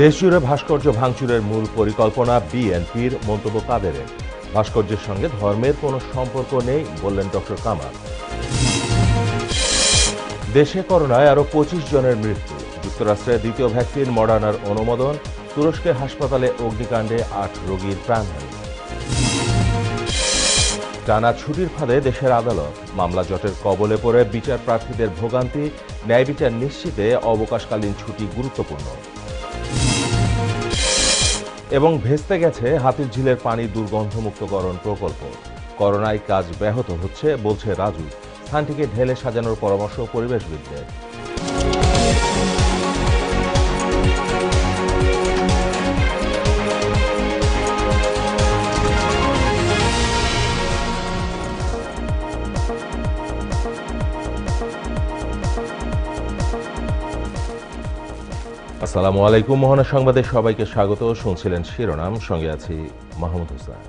দেশজুড়ে ভাস্কর্য ভাঙচুরের মূল পরিকল্পনা বিএনপির মন্তব্য কাদেরের ভাস্কর্যের সঙ্গে ধর্মের কোনো সম্পর্ক নেই বললেন ডক্টর কামাল। দেশে করোনায় আরও পঁচিশ জনের মৃত্যু। যুক্তরাষ্ট্রের দ্বিতীয় ভ্যাকসিন, মডার্নার অনুমোদন তুরস্কের হাসপাতালে অগ্নিকাণ্ডে আট রোগীর প্রাণহানি। টানা ছুটির ফাঁদে দেশের আদালত। মামলা জটের কবলে পড়ে বিচার প্রার্থীদের ভোগান্তি, ন্যায় বিচার নিশ্চিতে অবকাশকালীন ছুটি গুরুত্বপূর্ণ। এবং ভেস্তে গেছে হাতির ঝিলের পানি দুর্গন্ধমুক্তকরণ প্রকল্প। করোনায় কাজ ব্যাহত হচ্ছে, বলছে রাজু। স্থানটিকে ঢেলে সাজানোর পরামর্শ পরিবেশবিদদের। আসসালামু আলাইকুম, মোহনা সংবাদে সবাইকে স্বাগত। শুনছিলেন শিরোনাম, সঙ্গে আছি মাহমুদ হোসেন।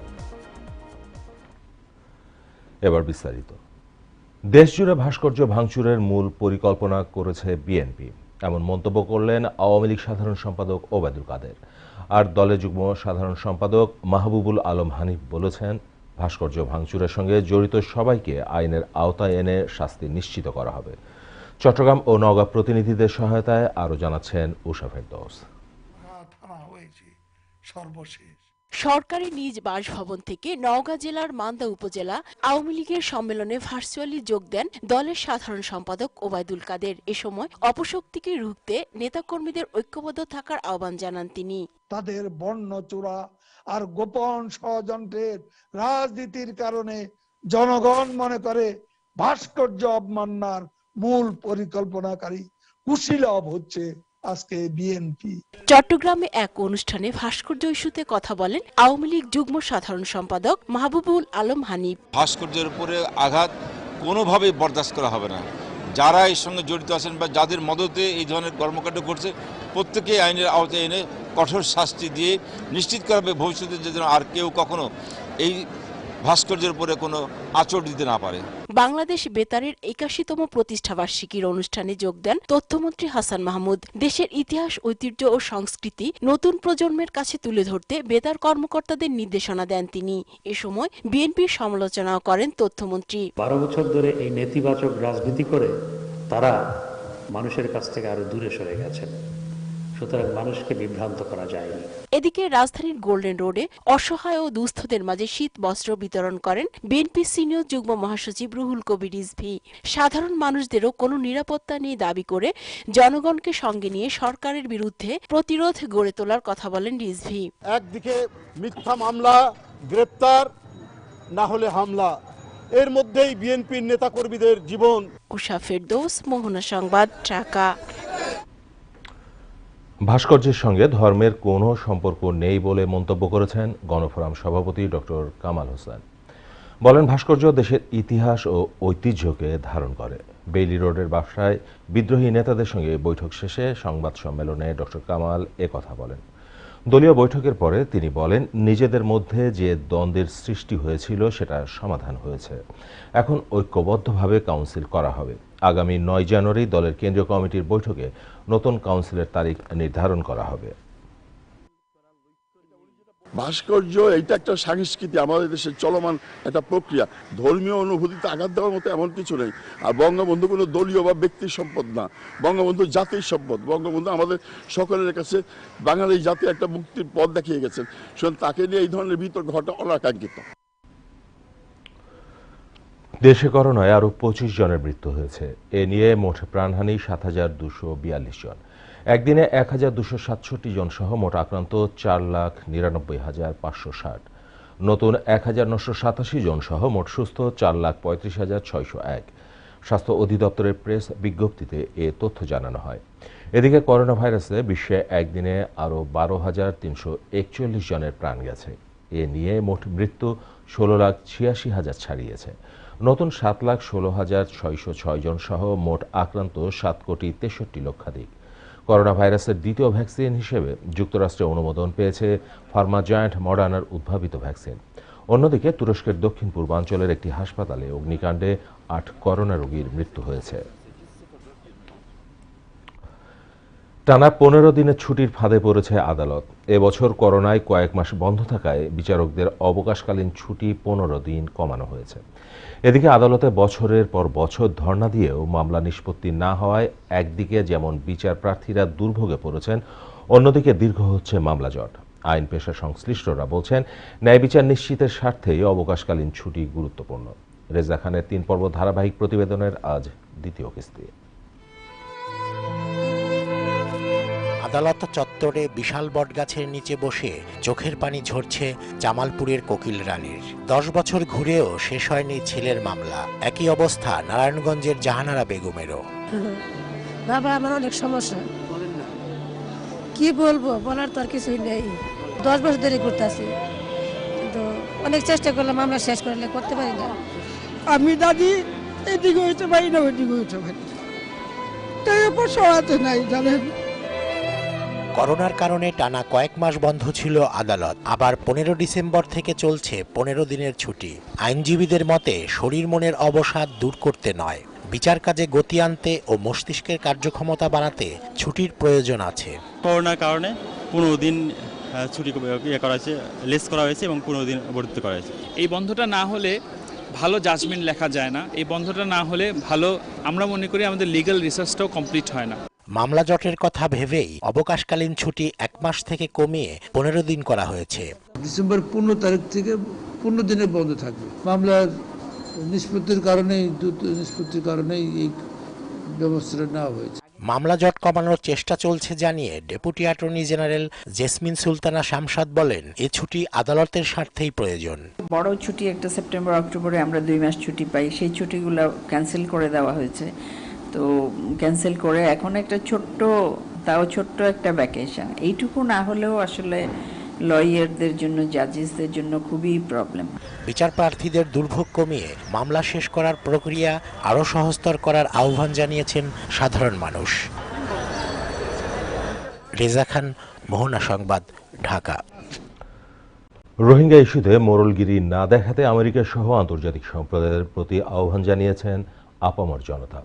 এবার বিস্তারিত। দেশজুড়ে ভাস্কর্য ভাঙচুরের মূল পরিকল্পনা করেছে বিএনপি। এমন মন্তব্য করলেন আওয়ামী লীগ সাধারণ সম্পাদক ওবায়দুল কাদের। আর দলের যুগ্ম সাধারণ সম্পাদক মাহবুবুল আলম হানিফ বলেছেন, ভাস্কর্য ভাঙচুরের সঙ্গে জড়িত সবাইকে আইনের আওতায় এনে শাস্তি নিশ্চিত করা হবে। চট্টগ্রাম ও নওগাঁ প্রতিনিধিদের সহায়তায় আরও জানাচ্ছেন উষা ফেরদৌস। সর্বশেষ। সরকারি নিজ বাসভবন থেকে নওগাঁ জেলার মান্দা উপজেলা আওয়ামী লীগের সম্মেলনে ভার্চুয়ালি যোগ দেন দলের সাধারণ সম্পাদক ওবায়দুল কাদের। এ সময় অপশক্তিকে রুখতে নেতাকর্মীদের ঐক্যবদ্ধ থাকার আহ্বান জানান তিনি। তাদের বর্ণ চূড়া আর গোপন ষড়যন্ত্রের রাজনীতির কারণে জনগণ মনে করে ভাস্কর্য অবমাননার মূল পরিকল্পনাকারী কুশীলভ হচ্ছে আজকে বিএনপি চট্টগ্রামে এক অনুষ্ঠানে ভাস্কর্য ইস্যুতে কথা বলেন আওয়ামী লীগ যুগ্ম সাধারণ সম্পাদক মাহবুবুল আলম হানিফ। ভাস্কর্যের উপরে আঘাত কোনোভাবেই বরদাস্ত করা হবে না। যারা এর সঙ্গে জড়িত আছেন বা যাদের মদতে এই ধরনের কর্মকাণ্ড করছে প্রত্যেকে আইনের আওতায় এনে কঠোর শাস্তি দিয়ে নিশ্চিত করা হবে ভবিষ্যতে যেন আর কেউ কখনো এই ভাস্কর্যের উপরে কোনো আচর দিতে না পারে। বাংলাদেশ বেতারের একাশিতম প্রতিষ্ঠাবার্ষিকীর অনুষ্ঠানে যোগ দেন তথ্যমন্ত্রী হাসান মাহমুদ। দেশের ইতিহাস ঐতিহ্য ও সংস্কৃতি নতুন প্রজন্মের কাছে তুলে ধরতে বেতার কর্মকর্তাদের নির্দেশনা দেন তিনি। এ সময় বিএনপির সমালোচনাও করেন তথ্যমন্ত্রী। বারো বছর ধরে এই নেতিবাচক রাজনীতি করে তারা মানুষের কাছ থেকে আরও দূরে সরে গেছেন। সুতরাং মানুষকে বিভ্রান্ত করা যায়নি। এদিকে রাজধানীর গোল্ডেন রোডে অসহায় ও দুস্থদের মাঝে শীত বস্ত্র বিতরণ করেন বিএনপি সিনিয়র যুগ্ম মহাসচিব রুহুল কবির রিজভি। সাধারণ মানুষদেরও কোনো নিরাপত্তা নেই দাবি করে জনগণকে সঙ্গে নিয়ে সরকারের বিরুদ্ধে প্রতিরোধ গড়ে তোলার কথা বলেন রিজভি। একদিকে মিথ্যা মামলা গ্রেপ্তার না হলে হামলা। এর মধ্যেই বিএনপির নেতাকর্মীদের জীবন। উষা ফেরদৌস মোহনা সংবাদ ঢাকা। ভাস্কর্যের সঙ্গে ধর্মের কোনো সম্পর্ক নেই বলে মন্তব্য করেছেন গণফোরাম সভাপতি ডক্টর কামাল হোসেন। বলেন, ভাস্কর্য দেশের ইতিহাস ও ঐতিহ্যকে ধারণ করে। বেইলি রোডের বাসায় বিদ্রোহী নেতাদের সঙ্গে বৈঠক শেষে সংবাদ সম্মেলনে ডক্টর কামাল কথা বলেন। দলীয় বৈঠকের পরে তিনি বলেন, নিজেদের মধ্যে যে দ্বন্দ্বের সৃষ্টি হয়েছিল সেটা সমাধান হয়েছে। এখন ঐক্যবদ্ধভাবে কাউন্সিল করা হবে। আগামী নয় জানুয়ারি দলের কেন্দ্রীয় কমিটির বৈঠকে নতুন কাউন্সিলের তারিখ নির্ধারণ করা হবে। ভাস্কর্য, এইটা একটা সংস্কৃতি, আমাদের দেশের চলমান একটা প্রক্রিয়া। ধর্মীয় অনুভূতিতে আঘাত দেওয়ার মতো এমন কিছু নেই। আর বঙ্গবন্ধু কোনো দলীয় বা ব্যক্তির সম্পদ না। বঙ্গবন্ধু জাতির সম্পদ। বঙ্গবন্ধু আমাদের সকলের কাছে বাঙালি জাতি একটা মুক্তির পথ দেখিয়ে গেছেন। সুতরাং তাকে নিয়ে এই ধরনের বিতর্ক ঘটা অনাকাঙ্ক্ষিত। দেশে করোনায় আরও পঁচিশ জনের মৃত্যু হয়েছে। এ নিয়ে মোট প্রাণহানি সাত হাজার দুশো বিয়াল্লিশ জন। একদিনে এক হাজার দুশো সাতষট্টি জন সহ মোট আক্রান্ত চার লাখ নিরানব্বই হাজার পাঁচশো ষাট। নতুন এক হাজার নশো সাতাশি জন সহ মোট সুস্থ চার লাখ পঁয়ত্রিশ হাজার ছয়শো এক। স্বাস্থ্য অধিদপ্তরের প্রেস বিজ্ঞপ্তিতে এ তথ্য জানানো হয়। এদিকে করোনা ভাইরাসে বিশ্বে একদিনে আরও বারো হাজার তিনশো একচল্লিশ জনের প্রাণ গেছে। এ নিয়ে মোট মৃত্যু ষোলো লাখ ছিয়াশি হাজার ছাড়িয়েছে। নতুন সাত লাখ ষোলো হাজার ছয়শো ছয় জন সহ মোট আক্রান্ত সাত কোটি তেষট্টি লক্ষাধিক। করোনা ভাইরাসের দ্বিতীয় ভ্যাকসিন হিসেবে যুক্তরাষ্ট্রে অনুমোদন পেয়েছে ফার্মা জয়েন্ট মডার্নার উদ্ভাবিত ভ্যাকসিন। অন্যদিকে তুরস্কের দক্ষিণ পূর্বাঞ্চলের একটি হাসপাতালে অগ্নিকাণ্ডে আট করোনা রোগীর মৃত্যু হয়েছে। টানা পনেরো দিনের ছুটির ফাঁদে পড়েছে আদালত। এবছর করোনায় কয়েক মাস বন্ধ থাকায় বিচারকদের অবকাশকালীন ছুটি পনেরো দিন কমানো হয়েছে। এদিকে আদালতে বছরের পর বছর ধর্ণা দিয়েও মামলা নিষ্পত্তি না হওয়ায় একদিকে যেমন বিচার প্রার্থীরা দুর্ভোগে পড়েছেন, অন্যদিকে দীর্ঘ হচ্ছে মামলা জট। আইন পেশা সংশ্লিষ্টরা বলছেন, ন্যায় বিচার নিশ্চিতের স্বার্থেই অবকাশকালীন ছুটি গুরুত্বপূর্ণ। রেজা খানের তিন পর্ব ধারাবাহিক প্রতিবেদনের আজ দ্বিতীয় কিস্তি। আদালত চত্বরে বিশাল বটগাছের নিচে বসে চোখের পানি ঝরছে জামালপুরের কোকিল রানীর। দশ বছর ঘুরেও শেষ হয়নি ছেলের মামলা। একই অবস্থা নারায়ণগঞ্জের জাহানারা বেগমেরও। বাবা আমার অনেক সমস্যা। কি বলব বলার তো আর কিছুই নেই। দশ বছর দেরি করতেছি। কিন্তু অনেক চেষ্টা করলাম আমরা শেষ করলে করতে পারি না। আমি দাদি এদিকে হইতে পারি না ওইদিকে হইতে পারি না তাই উপর সরাতে নাই জানেন? করোনার কারণে টানা কয়েক মাস বন্ধ ছিল আদালত। আবার পনেরো ডিসেম্বর থেকে চলছে পনেরো দিনের ছুটি। আইনজীবীদের মতে শরীর মনের অবসাদ দূর করতে নয়। বিচার কাজে গতি আনতে ও মস্তিষ্কের কার্যক্ষমতা বাড়াতে ছুটির প্রয়োজন আছে। করোনার কারণে পনেরো দিন ছুটি ইয়ে করা হয়েছে লেস করা হয়েছে এবং পনেরো দিন বর্ধিত করা হয়েছে। এই বন্ধটা না হলে ভালো জাজমেন্ট লেখা যায় না। এই বন্ধটা না হলে ভালো আমরা মনে করি আমাদের লিগাল রিসার্চটাও কমপ্লিট হয় না। মামলা জটের কথা ভেবেই অবকাশকালীন ছুটি এক মাস থেকে কমিয়ে পনেরো দিন করা হয়েছে। ডিসেম্বর পনেরো তারিখ থেকে পনেরো দিনে বন্ধ থাকবে। মামলার নিষ্পত্তির কারণেই দ্রুত নিষ্পত্তির কারণেই এই ব্যবস্থাটা নেওয়া হয়েছে। মামলা জট কমানোর চেষ্টা চলছে জানিয়ে deputy attorney general Jesmin Sultana Shamsad বলেন এ ছুটি আদালতের স্বার্থেই প্রয়োজন। বড় ছুটি একটা সেপ্টেম্বর অক্টোবরে আমরা দুই মাস ছুটি পাই। সেই ছুটিগুলো ক্যান্সেল করে দেওয়া হয়েছে। তো ক্যান্সেল করে এখন একটা ছোট্ট তাও ছোট্ট একটা ভ্যাকেশন এইটুকু না হলেও আসলে লয়ারদের জন্য জাজেসদের জন্য খুবই প্রবলেম বিচার প্রার্থীদের দুর্ভোগ কমিয়ে মামলা শেষ করার প্রক্রিয়া আরও সহজতর করার আহ্বান জানিয়েছেন সাধারণ মানুষ। রেজা খান মোহনা সংবাদ ঢাকা। রোহিঙ্গা ইস্যুতে মোরলগিরি না দেখাতে আমেরিকা সহ আন্তর্জাতিক সম্প্রদায়ের প্রতি আহ্বান জানিয়েছেন আপামর জনতা।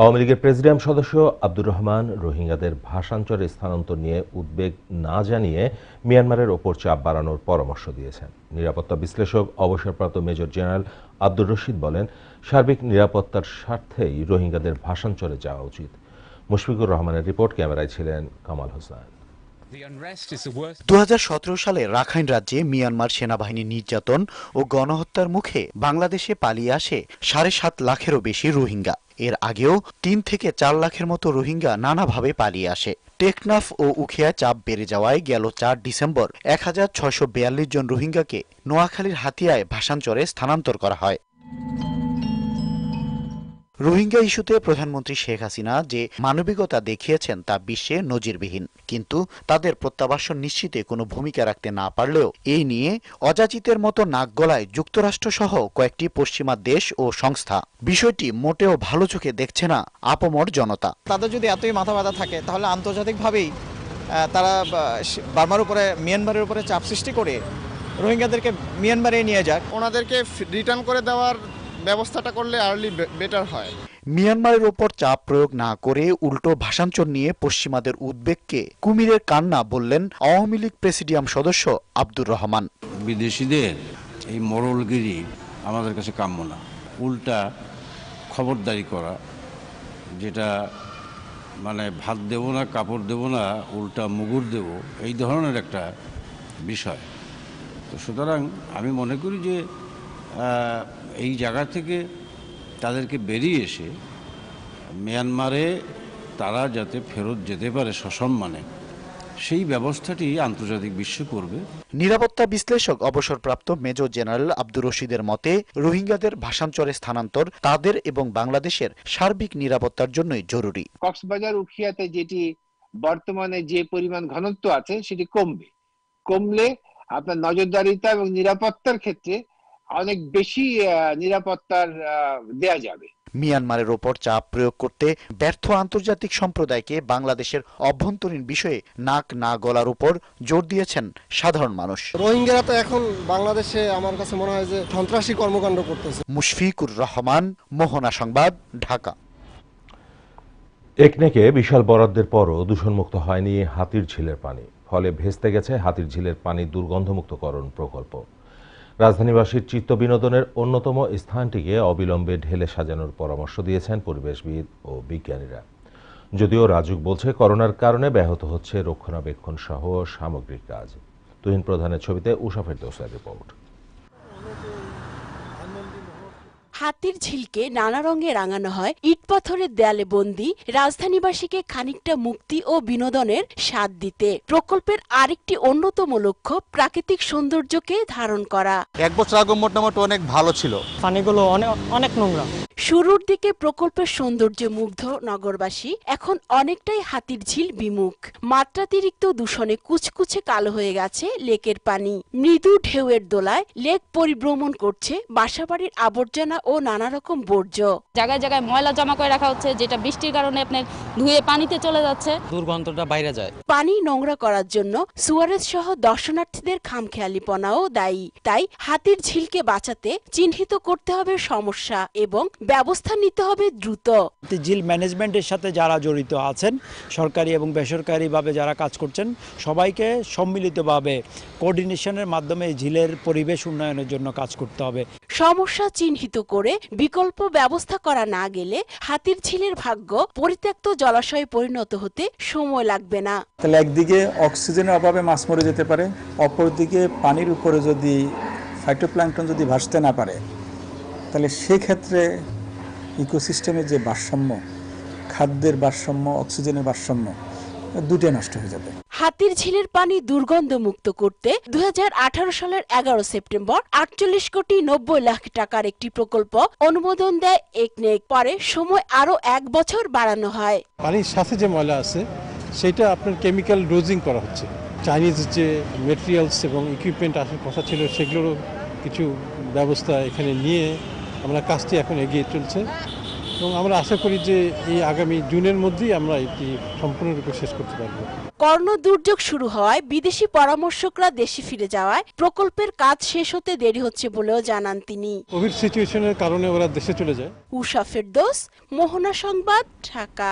আওয়ামী লীগের প্রেসিডিয়াম সদস্য আব্দুর রহমান রোহিঙ্গাদের ভাষান্তরে স্থানান্তর নিয়ে উদ্বেগ না জানিয়ে মিয়ানমারের ওপর চাপ বাড়ানোর পরামর্শ দিয়েছেন। নিরাপত্তা বিশ্লেষক, অবসরপ্রাপ্ত মেজর জেনারেল আব্দুর রশিদ বলেন, সার্বিক নিরাপত্তার স্বার্থেই রোহিঙ্গাদের ভাষান্তরে যাওয়া উচিত। মুশফিকুর রহমানের রিপোর্ট, ক্যামেরায় ছিলেন কামাল হোসেন। দুহাজার সতেরো সালে রাখাইন রাজ্যে মিয়ানমার সেনাবাহিনীর নির্যাতন ও গণহত্যার মুখে বাংলাদেশে পালিয়ে আসে সাড়ে সাত লাখেরও বেশি রোহিঙ্গা। এর আগেও তিন থেকে চার লাখের মতো রোহিঙ্গা নানাভাবে পালিয়ে আসে। টেকনাফ ও উখিয়া চাপ বেড়ে যাওয়ায় গেল চার ডিসেম্বর। এক হাজার ছয়শো বিয়াল্লিশ জন রোহিঙ্গাকে নোয়াখালীর হাতিয়ায় ভাষাঞ্চরে স্থানান্তর করা হয়। রোহিঙ্গা ইস্যুতে প্রধানমন্ত্রী শেখ হাসিনা যে মানবিকতা দেখিয়েছেন তা বিশ্বে নজিরবিহীন। কিন্তু তাদের প্রত্যাবাসন নিশ্চিতে কোনো ভূমিকা রাখতে না পারলেও এই নিয়ে অযাচিতের মতো নাক গলায় যুক্তরাষ্ট্রসহ কয়েকটি পশ্চিমা দেশ ও সংস্থা। বিষয়টি মোটেও ভালো চোখে দেখছে না আপমর জনতা। তাদের যদি এতই মাথা ব্যথা থাকে তাহলে আন্তর্জাতিকভাবেই তারা বার্মার উপরে মিয়ানমারের উপরে চাপ সৃষ্টি করে রোহিঙ্গাদেরকে মিয়ানমারে নিয়ে যাক। ওনাদেরকে রিটার্ন করে দেওয়ার ব্যবস্থাটা করলে আর্লি বেটার হয়। মিয়ানমারের ওপর চাপ প্রয়োগ না করে উল্টো ভাষাঞ্চর নিয়ে পশ্চিমাদের উদ্বেগকে কুমিরের কান্না বললেন আওয়ামী লীগ প্রেসিডিয়াম সদস্য আব্দুর রহমান। বিদেশিদের এই মরলগিরি আমাদের কাছে কাম্য না। উল্টা খবরদারি করা যেটা মানে ভাত দেবো না কাপড় দেবো না উল্টা মুগুর দেব এই ধরনের একটা বিষয়। তো সুতরাং আমি মনে করি যে এই জায়গা থেকে তাদেরকে বেরিয়ে এসে মিয়ানমারে তারা যাতে ফেরত যেতে পারে সসম্মানে সেই ব্যবস্থাটি আন্তর্জাতিক বিশ্ব করবে। নিরাপত্তা বিশ্লেষক অবসরপ্রাপ্ত মেজর জেনারেল আব্দুর রশিদের মতে রোহিঙ্গাদের ভাষাঞ্চরে স্থানান্তর তাদের এবং বাংলাদেশের সার্বিক নিরাপত্তার জন্যই জরুরি। কক্সবাজার উখিয়াতে যেটি বর্তমানে যে পরিমাণ ঘনত্ব আছে সেটি কমবে। কমলে আপনার নজরদারিতা এবং নিরাপত্তার ক্ষেত্রে অনেক বেশি নিরাপত্তার দেয়া যাবে। মিয়ানমারের ওপর চাপ প্রয়োগ করতে ব্যর্থ আন্তর্জাতিক সম্প্রদায়কে বাংলাদেশের অভ্যন্তরীণ বিষয়ে নাক না গলার উপর জোর দিয়েছেন সাধারণ মানুষ। রোহিঙ্গারা তো এখন বাংলাদেশে আমার কাছে মনে হয় যে সন্ত্রাসী কর্মকাণ্ড করতেছে। মুশফিকুর রহমান মোহনা সংবাদ ঢাকা। একনেকে বিশাল বরাদ্দের পরও দূষণমুক্ত হয়নি হাতির ঝিলের পানি ফলে ভেস্তে গেছে হাতির ঝিলের পানি দুর্গন্ধমুক্তকরণ প্রকল্প। রাজধানীবাসীর চিত্ত বিনোদনের অন্যতম স্থানটিকে অবিলম্বে ঢেলে সাজানোর পরামর্শ দিয়েছেন পরিবেশবিদ ও বিজ্ঞানীরা। যদিও রাজুক বলছে, করোনার কারণে ব্যাহত হচ্ছে রক্ষণাবেক্ষণ সহ সামগ্রিক কাজ। তুহিন প্রধানের ছবিতে উষা ফেরদৌসের রিপোর্ট। হাতির ঝিলকে নানা রঙে রাঙানো হয়। ইট পাথরের দেয়ালে বন্দি রাজধানীবাসীকে খানিকটা মুক্তি ও বিনোদনের স্বাদ দিতে। প্রকল্পের আরেকটি অন্যতম লক্ষ্য প্রাকৃতিক সৌন্দর্যকে ধারণ করা। এক বছর আগে মোটামুটি অনেক ভালো ছিল। পানিগুলো অনেক অনেক নোংরা। শুরুর দিকে প্রকল্পের সৌন্দর্যে মুগ্ধ নগরবাসী এখন অনেকটাই হাতির ঝিল বিমুখ। মাত্রাতিরিক্ত দূষণে কুচকুচে কালো হয়ে গেছে লেকের পানি। মৃদু ঢেউয়ের দোলায় লেক পরিভ্রমণ করছে বাসাবাড়ির আবর্জনা ও নানা রকম বর্জ্য। জায়গায় জায়গায় ময়লা জমা করে রাখা হচ্ছে যেটা বৃষ্টির কারণে আপনার ধুয়ে পানিতে চলে যাচ্ছে। দুর্গন্ধটা বাইরে যায়। পানি নোংরা করার জন্য সুয়ারেজ সহ দর্শনার্থীদের খামখেয়ালিপনাও দায়ী। তাই হাতির ঝিলকে বাঁচাতে চিহ্নিত করতে হবে সমস্যা এবং ব্যবস্থা নিতে হবে দ্রুত। ঝিল ম্যানেজমেন্টের সাথে যারা জড়িত আছেন সরকারি এবং বেসরকারিভাবে যারা কাজ করছেন সবাইকে সম্মিলিতভাবে কোঅর্ডিনেশনের মাধ্যমে ঝিলের পরিবেশ উন্নয়নের জন্য কাজ করতে হবে। সমস্যা চিহ্নিত করে বিকল্প ব্যবস্থা করা না গেলে হাতির ঝিলের ভাগ্য পরিত্যক্ত জলাশয়ে পরিণত হতে সময় লাগবে না। তাহলে একদিকে অক্সিজেনের অভাবে মাছ মরে যেতে পারে অপরদিকে পানির উপরে যদি ফাইটোপ্ল্যাঙ্কটন যদি ভাসতে না পারে তাহলে সেক্ষেত্রে ইকোসিস্টেমের যে ভারসাম্য খাদ্যের ভারসাম্য অক্সিজেনের ভারসাম্য দুটোই নষ্ট হয়ে যাবে। হাতির ঝিলের পানি দুর্গন্ধ মুক্ত করতে দু হাজার আঠারো সালের এগারো সেপ্টেম্বর আটচল্লিশ কোটি নব্বই লাখ টাকার একটি প্রকল্প অনুমোদন দেয় একনেক। পরে সময় আরও এক বছর বাড়ানো হয়। পানির সাথে যে ময়লা আছে সেটা আপনার কেমিক্যাল ডোজিং করা হচ্ছে। চাইনিজ যে মেটেরিয়ালস এবং ইকুইপমেন্ট আসার কথা ছিল সেগুলোরও কিছু ব্যবস্থা এখানে নিয়ে আমরা কাজটি এখন এগিয়ে চলছে এবং আমরা আশা করি যে এই আগামী জুনের মধ্যেই আমরা এটি সম্পূর্ণরূপে শেষ করতে পারব। কর্ণ দুর্যোগ শুরু হওয়ায় বিদেশি পরামর্শকরা দেশে ফিরে যাওয়ায় প্রকল্পের কাজ শেষ হতে দেরি হচ্ছে বলেও জানান তিনি। কোভিড সিচুয়েশনের কারণে ওরা দেশে চলে যায়। উষা ফেরদোস মোহনা সংবাদ ঢাকা।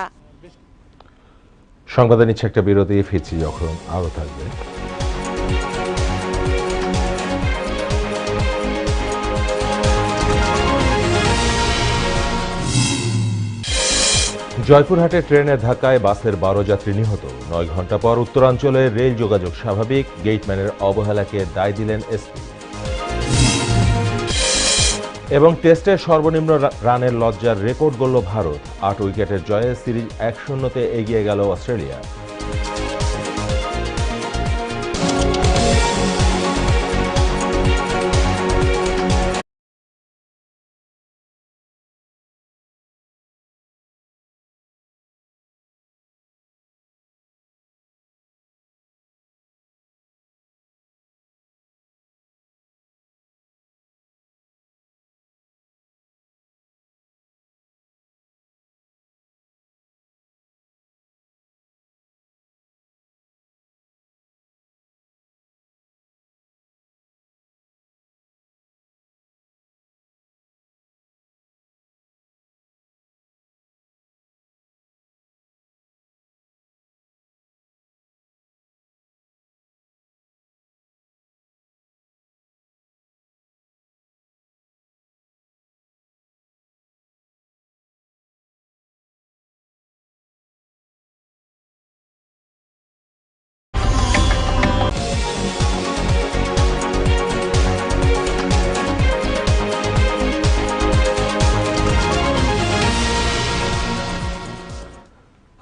সংবাদে নিচ্ছে একটা বিরতি ফিরছি যখন আরও থাকবে। জয়পুরহাটে ট্রেনের ধাক্কায় বাসের বারো যাত্রী নিহত। নয় ঘণ্টা পর উত্তরাঞ্চলে রেল যোগাযোগ স্বাভাবিক, গেটম্যানের অবহেলাকে দায় দিলেন এসপি। এবং টেস্টের সর্বনিম্ন রানের লজ্জার রেকর্ড গড়ল ভারত। আট উইকেটের জয়ে সিরিজ এক শূন্যতে এগিয়ে গেল অস্ট্রেলিয়া।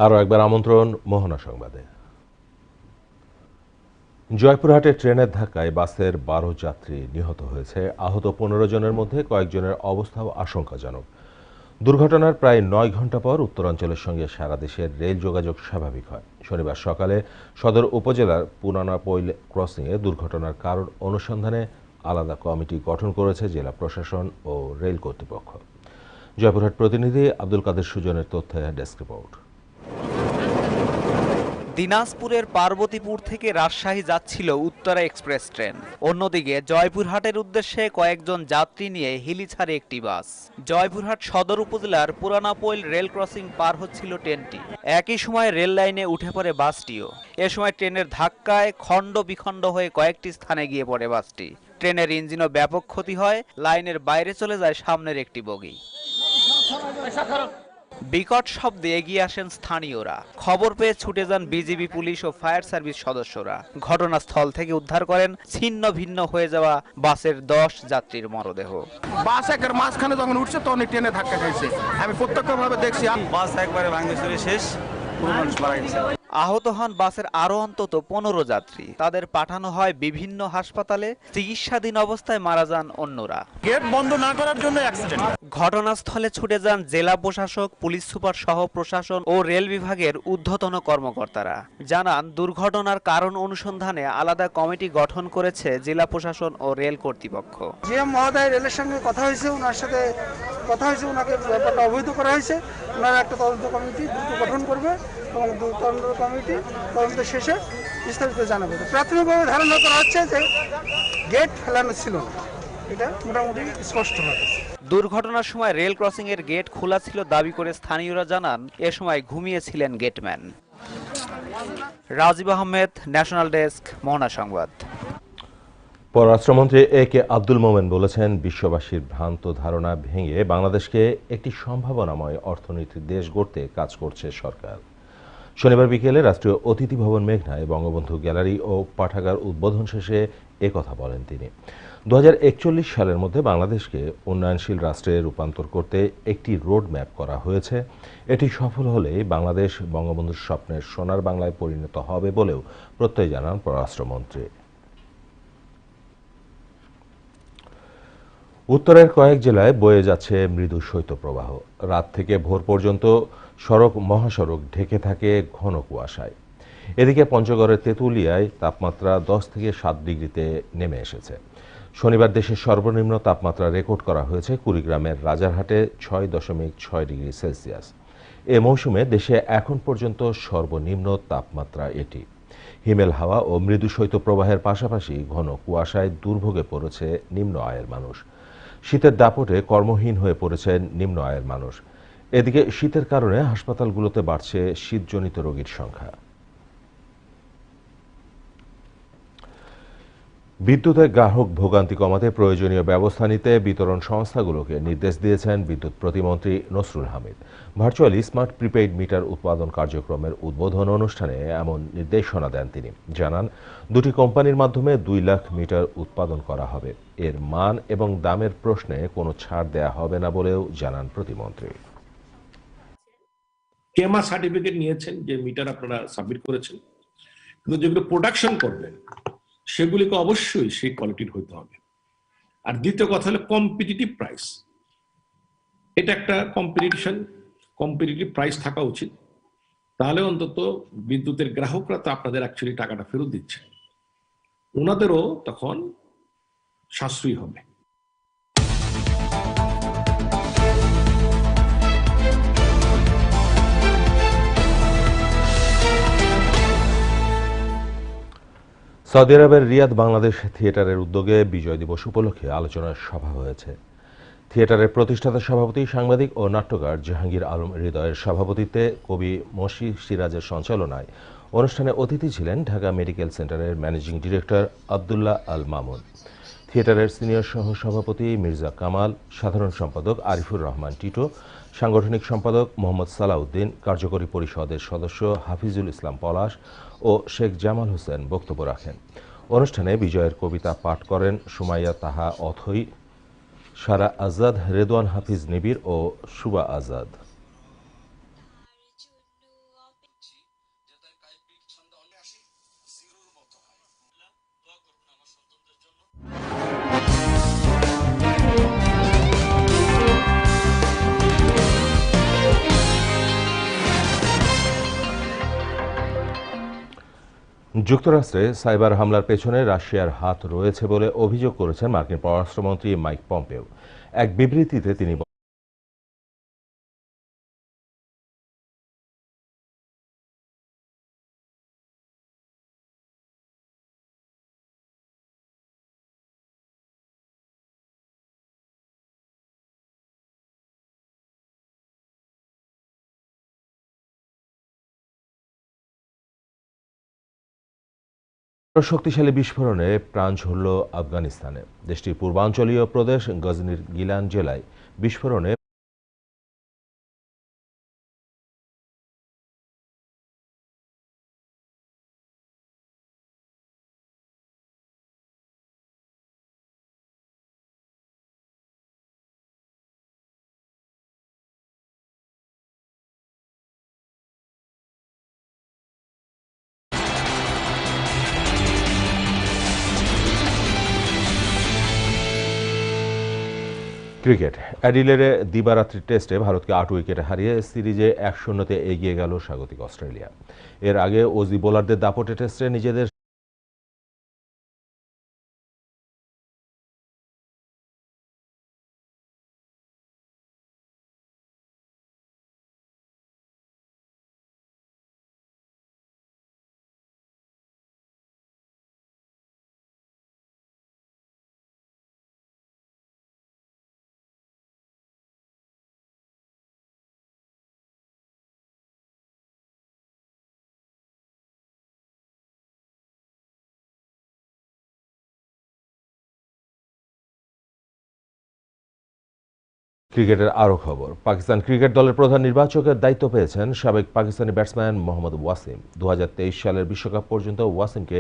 আরও একবার আমন্ত্রণ মোহনা সংবাদে। জয়পুরহাটে ট্রেনের ধাক্কায় বাসের বারো যাত্রী নিহত হয়েছে। আহত পনেরো জনের মধ্যে কয়েকজনের অবস্থাও আশঙ্কাজনক। দুর্ঘটনার প্রায় নয় ঘণ্টা পর উত্তরাঞ্চলের সঙ্গে সারা দেশের রেল যোগাযোগ স্বাভাবিক হয়। শনিবার সকালে সদর উপজেলার পুরানা পৈল ক্রসিংয়ে দুর্ঘটনার কারণ অনুসন্ধানে আলাদা কমিটি গঠন করেছে জেলা প্রশাসন ও রেল কর্তৃপক্ষ। জয়পুরহাট প্রতিনিধি আব্দুল কাদের সুজনের তথ্যে ডেস্ক রিপোর্ট। দিনাজপুরের পার্বতীপুর থেকে রাজশাহী যাচ্ছিল উত্তরা এক্সপ্রেস ট্রেন। অন্যদিকে জয়পুরহাটের উদ্দেশ্যে কয়েকজন যাত্রী নিয়ে হিলি ছাড়ে একটি বাস। জয়পুরহাট সদর উপজেলার পুরানাপোল রেল ক্রসিং পার হচ্ছিল ট্রেনটি। একই সময় রেল লাইনে উঠে পড়ে বাসটিও। এ সময় ট্রেনের ধাক্কায় খণ্ড বিখণ্ড হয়ে কয়েকটি স্থানে গিয়ে পড়ে বাসটি। ট্রেনের ইঞ্জিনও ব্যাপক ক্ষতি হয়, লাইনের বাইরে চলে যায় সামনের একটি বগি। বিকট শব্দে এগিয়ে আসেন স্থানীয়রা। খবর পেয়ে ছুটে যান বিজিবি পুলিশ ও ফায়ার সার্ভিস সদস্যরা। ঘটনাস্থল থেকে উদ্ধার করেন ছিন্ন ভিন্ন হয়ে যাওয়া বাসের দশ যাত্রীর মরদেহ। বাস একের মাঝখানে যখন উঠছে তখন ট্রেনে ধাক্কা খাইছে। আমি প্রত্যক্ষভাবে দেখছি বাস একবারে ভাঙে শেষ পুরো মানুষ মারা গেছে। আহত হন বাসের আরও অন্তত পনেরো যাত্রী। তাদের পাঠানো হয় বিভিন্ন হাসপাতালে চিকিৎসাধীন অবস্থায় মারা যান অন্যরা। গেট বন্ধ না করার জন্য অ্যাক্সিডেন্ট ঘটনাস্থলে ছুটে যান জেলা প্রশাসক পুলিশ সুপার সহ প্রশাসন ও রেল বিভাগের ঊর্ধ্বতন কর্মকর্তারা। জানান দুর্ঘটনার কারণ অনুসন্ধানে আলাদা কমিটি গঠন করেছে জেলা প্রশাসন ও রেল কর্তৃপক্ষ। জিএম মহোদয় রেলের সঙ্গে কথা হয়েছে ওনার সাথে কথা হয়েছে ওনাকে ব্যাপারটা অবহিত করা হয়েছে। ওনারা একটা তদন্ত কমিটি দ্রুত গঠন করবে এবং তদন্ত কমিটি তদন্ত শেষে বিস্তারিত জানাবে। প্রাথমিকভাবে ধারণা করা হচ্ছে যে গেট ফেলানো ছিল এটা মোটামুটি স্পষ্ট হবে দুর্ঘটনার সময় রেল ক্রসিং এর গেট খোলা ছিল দাবি করে স্থানীয়রা জানান, এ সময় ঘুমিয়েছিলেন gateman. Rajib Ahmed, national desk, Mohona সংবাদ। পররাষ্ট্রমন্ত্রী এ কে আব্দুল মোমেন বলেছেন, বিশ্ববাসীর ভ্রান্ত ধারণা ভেঙে বাংলাদেশকে একটি সম্ভাবনাময় অর্থনীতির দেশ গড়তে কাজ করছে সরকার। শনিবার বিকেলে রাষ্ট্রীয় অতিথি ভবন মেঘনায় বঙ্গবন্ধু গ্যালারি ও পাঠাগার উদ্বোধন শেষে কথা বলেন তিনি। দু হাজার একচল্লিশ সালের মধ্যে বাংলাদেশকে উন্নয়নশীল রাষ্ট্রে রূপান্তর করতে একটি রোড ম্যাপ করা হয়েছে। এটি সফল হলে বাংলাদেশ বঙ্গবন্ধুর স্বপ্নের সোনার বাংলায় পরিণত হবে বলেও প্রত্যয় জানান পররাষ্ট্রমন্ত্রী। উত্তরের কয়েক জেলায় বয়ে যাচ্ছে মৃদু শৈত্যপ্রবাহ। রাত থেকে ভোর পর্যন্ত সড়ক মহাসড়ক ঢেকে থাকে ঘন কুয়াশায়। এদিকে পঞ্চগড়ের তেঁতুলিয়ায় তাপমাত্রা দশ থেকে সাত ডিগ্রিতে নেমে এসেছে। শনিবার দেশের সর্বনিম্ন তাপমাত্রা রেকর্ড করা হয়েছে কুড়িগ্রামের রাজারহাটে ছয় দশমিক ছয় ডিগ্রি সেলসিয়াস। এ মৌসুমে দেশে এখন পর্যন্ত সর্বনিম্ন তাপমাত্রা এটি। হিমেল হাওয়া ও মৃদু শৈত্যপ্রবাহের পাশাপাশি ঘন কুয়াশায় দুর্ভোগে পড়েছে নিম্ন আয়ের মানুষ। শীতের দাপটে কর্মহীন হয়ে পড়েছেন নিম্ন আয়ের মানুষ। এদিকে শীতের কারণে হাসপাতালগুলোতে বাড়ছে শীতজনিত রোগীর সংখ্যা। বিদ্যুতের গ্রাহক ভোগান্তি কমাতে প্রয়োজনীয় ব্যবস্থা নিতে বিতরণ সংস্থাগুলোকে নির্দেশ দিয়েছেন বিদ্যুৎ প্রতিমন্ত্রী Nasrul Hamid. Virtually smart prepaid meter উৎপাদন কার্যক্রমের উদ্বোধন অনুষ্ঠানে এমন নির্দেশনা দেন তিনি। জানান, দুটি কোম্পানির মাধ্যমে দুই লাখ মিটার উৎপাদন করা হবে। এর মান এবং দামের প্রশ্নে কোনো ছাড় দেয়া হবে না বলেও জানান প্রতিমন্ত্রী। কেমা সার্টিফিকেট নিয়েছেন যে মিটার আপনারা সাবমিট করেছেন। কিন্তু যেগুলো প্রোডাকশন করবেন সেগুলিকে অবশ্যই সেই কোয়ালিটির হইতে হবে। আর দ্বিতীয় কথা হলো কম্পিটিটিভ প্রাইস এটা একটা কম্পিটিশন কম্পিটিটিভ প্রাইস থাকা উচিত। তাহলে অন্তত বিদ্যুতের গ্রাহকরা তো আপনাদের অ্যাকচুয়ালি টাকাটা ফেরত দিচ্ছে। ওনাদেরও তখন সাশ্রয়ী হবে। সৌদি আরবের রিয়াদ বাংলাদেশ থিয়েটারের উদ্যোগে বিজয় দিবস উপলক্ষে আলোচনার সভা হয়েছে। থিয়েটারের প্রতিষ্ঠাতা সভাপতি, সাংবাদিক ও নাট্যকার জাহাঙ্গীর আলম হৃদয়ের সভাপতিত্বে কবি মসি সিরাজের সঞ্চালনায় অনুষ্ঠানে অতিথি ছিলেন ঢাকা মেডিকেল সেন্টারের ম্যানেজিং ডিরেক্টর আবদুল্লাহ আল মামুন। থিয়েটারের সিনিয়র সহ সভাপতি মির্জা কামাল, সাধারণ সম্পাদক আরিফুর রহমান টিটো সাংগঠনিক সম্পাদক মোহাম্মদ সালাউদ্দিন, কার্যকরী পরিষদের সদস্য হাফিজুল ইসলাম পলাশ ও শেখ জামাল হোসেন বক্তব্য রাখেন। অনুষ্ঠানে বিজয়ের কবিতা পাঠ করেন সুমাইয়া তাহা অথই, সারা আজাদ, রেদওয়ান হাফিজ নিবির ও সুবা আজাদ। যুক্তরাষ্ট্রে সাইবার হামলার পেছনে রাশিয়ার হাত রয়েছে বলে অভিযোগ করেছেন মার্কিন পররাষ্ট্রমন্ত্রী মাইক পম্পেও। এক বিবৃতিতে তিনি শক্তিশালী বিস্ফোরণে প্রাণ ঝরল আফগানিস্তানে। দেশটির পূর্বাঞ্চলীয় প্রদেশ গজনির গিলান জেলায় বিস্ফোরণে ক্রিকেট। অ্যাডিলেরে দিবারাত্রি টেস্টে ভারতকে আট উইকেটে হারিয়ে সিরিজে এক শূন্যতে এগিয়ে গেল স্বাগতিক অস্ট্রেলিয়া। এর আগে ওজি বোলারদের দাপটে টেস্টে নিজেদের ক্রিকেটের আরও খবর। পাকিস্তান ক্রিকেট দলের প্রধান নির্বাচকের দায়িত্ব পেয়েছেন সাবেক পাকিস্তানি ব্যাটসম্যান মোহাম্মদ ওয়াসিম। দু হাজার তেইশ সালের বিশ্বকাপ পর্যন্ত ওয়াসিমকে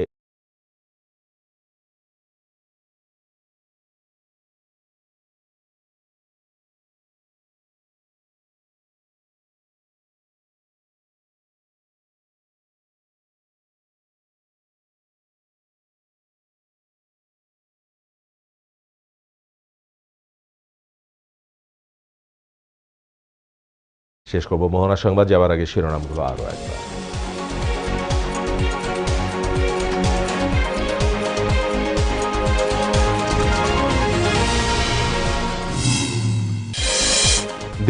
শেষ করব মোহনা সংবাদ যাওয়ার আগে শিরোনামগুলো আরও একবার।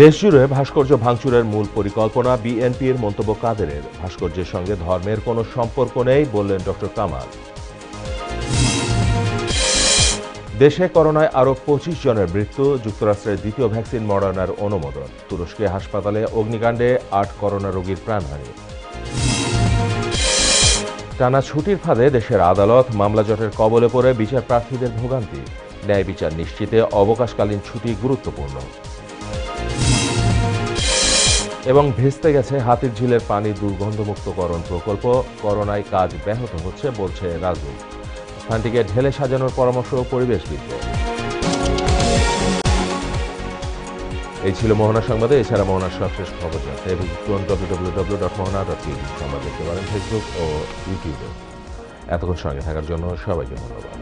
দেশজুড়ে ভাস্কর্য ভাঙচুরের মূল পরিকল্পনা বিএনপির মন্তব্য কাদেরের। ভাস্কর্যের সঙ্গে ধর্মের কোনো সম্পর্ক নেই বললেন ডক্টর কামাল। দেশে করোনায় আরও পঁচিশ জনের মৃত্যু, যুক্তরাষ্ট্রের দ্বিতীয় ভ্যাকসিন মডার্নার অনুমোদন। তুরস্কে হাসপাতালে অগ্নিকাণ্ডে আট করোনা রোগীর প্রাণহানি টানা ছুটির ফাঁদে দেশের আদালত মামলা জটের কবলে পড়ে বিচার প্রার্থীদের ভোগান্তি। ন্যায় বিচার নিশ্চিতে অবকাশকালীন ছুটি গুরুত্বপূর্ণ। এবং ভেস্তে গেছে হাতির ঝিলের পানি দুর্গন্ধমুক্তকরণ প্রকল্প। করোনায় কাজ ব্যাহত হচ্ছে, বলছে রাজু স্থানটিকে ঢেলে সাজানোর পরামর্শ পরিবেশবিদদের এই ছিল মোহনা সংবাদে, এছাড়া মোহনার সবশেষ খবর জানতে visit W W dot Mohona dot সংবাদ দেখতে পারেন ফেসবুক ও ইউটিউবে এতক্ষণ সঙ্গে থাকার জন্য সবাইকে ধন্যবাদ।